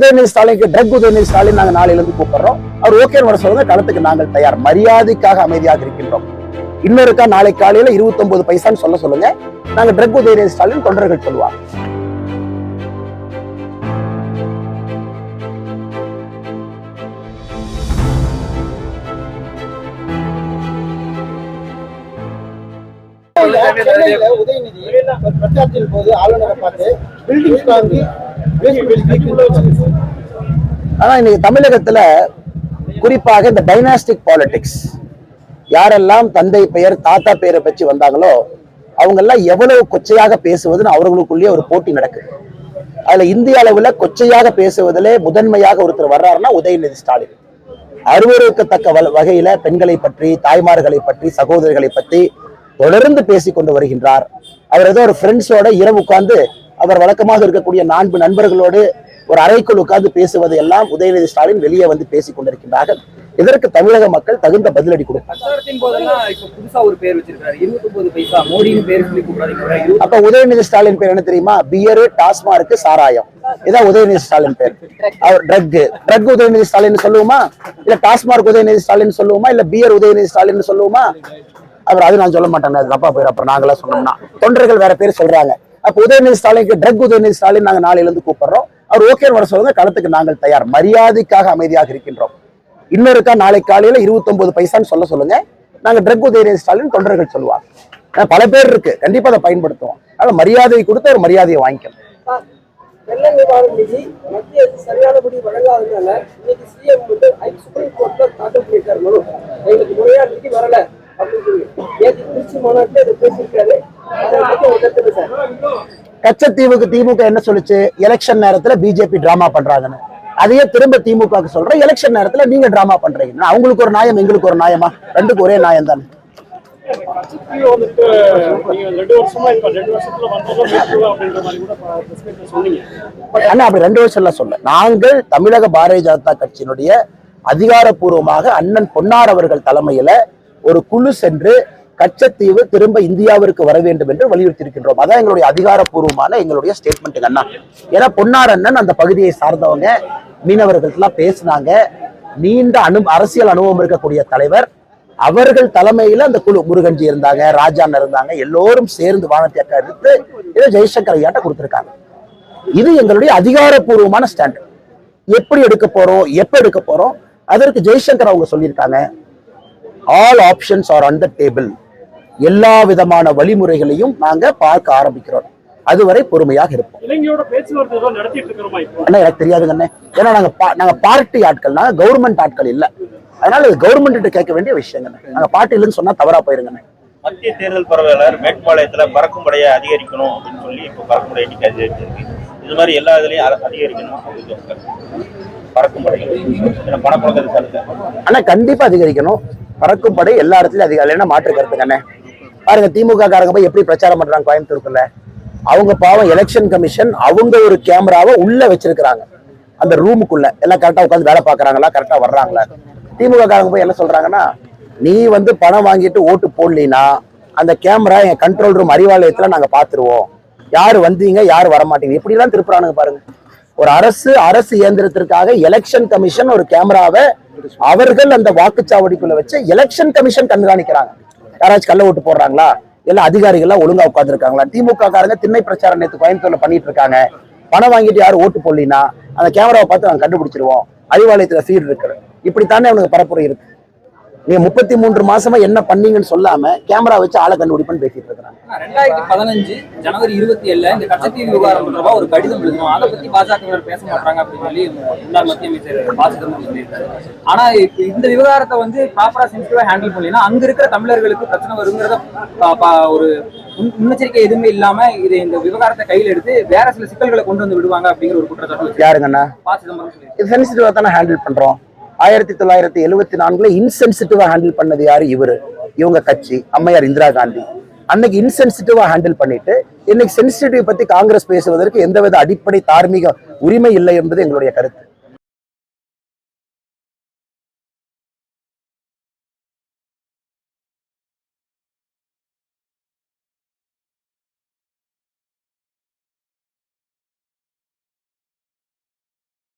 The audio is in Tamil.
உதயநிதி ஸ்டாலினுக்கு ட்ரக் உதயநிதி ஸ்டாலின் நாங்கள் நாளையிலிருந்து கூப்பிடுறோம். அவர் ஓகே வர சொல்லுங்க களத்துக்கு நாங்கள் தயார். மரியாதைக்காக அமைதியாக இருக்கின்றோம். இன்னொருக்கா நாளை காலையில 29 பைசான்னு சொல்ல சொல்லுங்க. நாங்க ட்ரக் உதயநிதி ஸ்டாலின் தொண்டர்கள் சொல்லுவாங்க. உதயநிதி பிரச்சாரத்தின் போது ஆளுநரை பார்த்து பில்டிங்ஸ் வாங்கி ஆனால் இன்னைக்கு தமிழகத்தில் குறிப்பாக இந்த டைனாஸ்டிக் பாலிடிக்ஸ் யாரெல்லாம் தந்தை பெயர் தாத்தா பெயரை பற்றி வந்தாங்களோ அவங்க எல்லாம் எவ்வளவு கொச்சையாக பேசுவதுன்னு அவர்களுக்குள்ளேயே ஒரு போட்டி நடக்குது. அதுல இந்திய அளவுல கொச்சையாக பேசுவதிலே முதன்மையாக ஒருத்தர் வர்றாருன்னா உதயநிதி ஸ்டாலின். அருவருக்கத்தக்க வ- வகையில பெண்களை பற்றி தாய்மார்களை பற்றி சகோதரிகளை பற்றி தொடர்ந்து பேசி கொண்டு வருகின்றார். அவர் ஏதோ ஒரு ஃப்ரெண்ட்ஸோட இரவு உட்கார்ந்து அவர் வழக்கமாக இருக்கக்கூடிய நான்கு நண்பர்களோடு ஒரு அறைக்குள் உட்கார்ந்து பேசுவது எல்லாம் உதயநிதி ஸ்டாலின் வெளியே வந்து பேசிக் கொண்டிருக்கின்றார்கள். இதற்கு தமிழக மக்கள் தகுந்த பதிலடி கூப்பிடாதீங்க. அப்ப உதயநிதி ஸ்டாலின் பேர் என்ன தெரியுமா? பியரு டாஸ்மார்க்கு சாராயம். இதான் உதயநிதி ஸ்டாலின் பேர். அவர் ட்ரக் ட்ரக் உதயநிதி ஸ்டாலின் சொல்லுவோமா? இல்ல டாஸ்மார்க் உதயநிதி ஸ்டாலின் சொல்லுவோமா? இல்ல பியர் உதயநிதி ஸ்டாலின் சொல்லுவோமா? அவர் அது நான் சொல்ல மாட்டேன். அது தப்பா போயிரு அப்புறம் நாங்களா சொன்னோம்னா. தொண்டர்கள் வேற பேர் சொல்றாங்க. அப்போ உதயநிதி ஸ்டாலினுக்கு ட்ரக் உதயநிதி ஸ்டாலின் நாங்கள் நாளையிலிருந்து கூப்பிடுறோம். அவர் ஓகேன்னு வர சொல்லுங்க களத்துக்கு நாங்கள் தயார். மரியாதைக்காக அமைதியாக இருக்கின்றோம். இன்னொருக்கா நாளை காலையில் 29 பைசான்னு சொல்ல சொல்லுங்க. நாங்கள் ட்ரக் உதயநிதி ஸ்டாலின் தொண்டர்கள் சொல்லுவாங்க. பல பேர் இருக்கு. கண்டிப்பா அதை பயன்படுத்துவோம். அதனால மரியாதை கொடுத்து ஒரு மரியாதையை வாங்கிக்கணும். வெள்ள நிவாரண நிதி மத்திய அரசு சரியானபடி வழங்காததுனால இன்னைக்கு சிஎம் வந்து ஐ- சுப்ரீம் கோர்ட்ல தாக்கல் பண்ணியிருக்காரு மனு. எங்களுக்கு முறையா நிதி வரல அப்படின்னு சொல்லி. நேற்று திருச்சி மாநாட்டில் இதை பேசியிருக்காரு. கச்சத்தீவுக்கு திமுக என்ன சொல்லுச்சு? எலெக்ஷன் நேரத்துல பிஜேபி டிராமா பண்றாங்கன்னு. அதையே திரும்ப திமுக சொல்ற எலெக்ஷன் நேரத்துல நீங்க டிராமா பண்றீங்க. அவங்களுக்கு ஒரு நியாயம் எங்களுக்கு ஒரு நியாயமா? ரெண்டுக்கு ஒரே நியாயம் தானே. அப்படி ரெண்டு வருஷம் எல்லாம் சொல்ல. நாங்கள் தமிழக பாரதிய ஜனதா கட்சியினுடைய அதிகாரப்பூர்வமாக அண்ணன் பொன்னார் அவர்கள் தலைமையில ஒரு குழு சென்று கச்சத்தீவு திரும்ப இந்தியாவிற்கு வர வேண்டும் என்று வலியுறுத்தி இருக்கின்றோம் அதான் எங்களுடைய அதிகாரப்பூர்வமான எங்களுடைய ஸ்டேட்மெண்ட் அண்ணா. ஏன்னா பொன்னார் அண்ணன் அந்த பகுதியை சார்ந்தவங்க மீனவர்கள்லாம் பேசினாங்க. நீண்ட அனு அரசியல் அனுபவம் இருக்கக்கூடிய தலைவர். அவர்கள் தலைமையில அந்த குழு முருகன்ஜி இருந்தாங்க ராஜான் இருந்தாங்க எல்லோரும் சேர்ந்து வானத்தியாக்க எடுத்து இதை ஜெய்சங்கர் ஐயாட்ட கொடுத்துருக்காங்க. இது எங்களுடைய அதிகாரப்பூர்வமான ஸ்டாண்ட் எப்படி எடுக்க போறோம் எப்ப எடுக்க போறோம் அதற்கு ஜெய்சங்கர் அவங்க சொல்லியிருக்காங்க. All options are on the table எல்லா விதமான வழிமுறைகளையும் நாங்க பார்க்க ஆரம்பிக்கிறோம். அதுவரை பொறுமையாக இருப்போம். அண்ணா எனக்கு தெரியாதுங்க அண்ணே. ஏன்னா நாங்க பா- நாங்க பார்ட்டி ஆட்கள் நாங்க கவர்மெண்ட் ஆட்கள் இல்ல. அதனால இது கவர்மெண்ட் கேட்க வேண்டிய விஷயங்க நாங்க பார்ட்டி இல்லைன்னு சொன்னா தவறா போயிருங்க மத்திய தேர்தல் பரவாயில்ல மேற்பாளையத்துல பறக்கும் படையை அதிகரிக்கணும் அப்படின்னு சொல்லி இப்போ பறக்கும் படை எண்ணிக்கை அதிகரிச்சிருக்கு இது மாதிரி எல்லா இதுலயும் அதிகரிக்கணும் அப்படின்னு ஒரு கருத்து. பறக்கும் படை ஏன்னா பணப்புழக்கத்தை தடுக்க ஆனா கண்டிப்பா அதிகரிக்கணும். பறக்கும் படை எல்லா இடத்துலயும் அதிகம் என்ன மாற்று கருத்துங்க அண்ணே. பாருங்க திமுக காரங்க போய் எப்படி பிரச்சாரம் பண்றாங்க கோயம்புத்தூருக்குள்ள? அவங்க பாவம் எலெக்ஷன் கமிஷன் அவங்க ஒரு கேமராவை உள்ள வச்சிருக்கிறாங்க. அந்த ரூமுக்குள்ள எல்லாம் கரெக்டா உட்காந்து வேலை பாக்குறாங்களா கரெக்டா வர்றாங்களா? திமுக காரங்க போய் என்ன சொல்றாங்கன்னா நீ வந்து பணம் வாங்கிட்டு ஓட்டு போடலினா அந்த கேமரா என் கண்ட்ரோல் ரூம் அறிவாலயத்துல நாங்க பாத்துருவோம். யாரு வந்தீங்க யாரு வர மாட்டீங்க இப்படி எல்லாம் திருப்புறானுங்க பாருங்க. ஒரு அரசு அரசு இயந்திரத்திற்காக எலெக்ஷன் கமிஷன் ஒரு கேமராவை அவர்கள் அந்த வாக்குச்சாவடிக்குள்ள வச்சு எலெக்ஷன் கமிஷன் கண்காணிக்கிறாங்க. யாராச்சும் கள்ள ஓட்டு போடுறாங்களா? எல்லாம் அதிகாரிகள்லாம் ஒழுங்கா உட்காந்துருக்காங்களா திமுக காரங்க திண்ணை பிரச்சாரம் நேற்று கோயம்புத்தூர்ல பண்ணிட்டு இருக்காங்க. பணம் வாங்கிட்டு யாரும் ஓட்டு போடலினா அந்த கேமராவை பார்த்து நாங்கள் கண்டுபிடிச்சிருவோம். அறிவாலயத்துல சீடு இருக்கு. இப்படித்தானே அவனுக்கு பரப்புரை இருக்கு. நீங்க முப்பத்தி மூன்று மாசமா என்ன பண்ணீங்கன்னு சொல்லாம கேமரா வச்சு ஆளை கண்டுபிடிப்பேன்னு பேசிட்டு இருக்கிறாங்க. ரெண்டாயிரத்தி பதினஞ்சு ஜனவரி இருபத்தி ஏழுல இந்த கச்சத்தீவு விவகாரம் தொடர்பா ஒரு கடிதம் எழுதணும். அதை பத்தி பாஜகவினர் பேச மாட்டாங்க அப்படின்னு சொல்லி முன்னாள் மத்திய அமைச்சர் ப சிதம்பரம் சொல்லியிருக்காரு. ஆனா இப்ப இந்த விவகாரத்தை வந்து ப்ராப்பரா சென்சிட்டிவா ஹேண்டில் பண்ணலாம் அங்க இருக்கிற தமிழர்களுக்கு பிரச்சனை வருங்கிறத ஒரு முன்- முன்னெச்சரிக்கை எதுவுமே இல்லாம இது இந்த விவகாரத்தை கையில் எடுத்து வேற சில சிக்கல்களை கொண்டு வந்து விடுவாங்க அப்படிங்கிற ஒரு குற்றச்சாட்டு. யாருங்கண்ணா? ப சிதம்பரம் சென்சிட்டிவா தானே ஹேண்டில் பண்றோம். ஆயிரத்தி தொள்ளாயிரத்தி எழுவத்தி நான்குல இன்சென்சிட்டிவா ஹேண்டில் பண்ணது யாரு? இவரு. இவங்க கட்சி. அம்மையார் இந்திரா காந்தி. அன்னைக்கு இன்சென்சிட்டிவா ஹேண்டில் பண்ணிட்டு இன்னைக்கு சென்சிட்டிவ் பத்தி காங்கிரஸ் பேசுவதற்கு எந்தவித அடிப்படை தார்மீக உரிமை இல்லை என்பது எங்களுடைய கருத்து.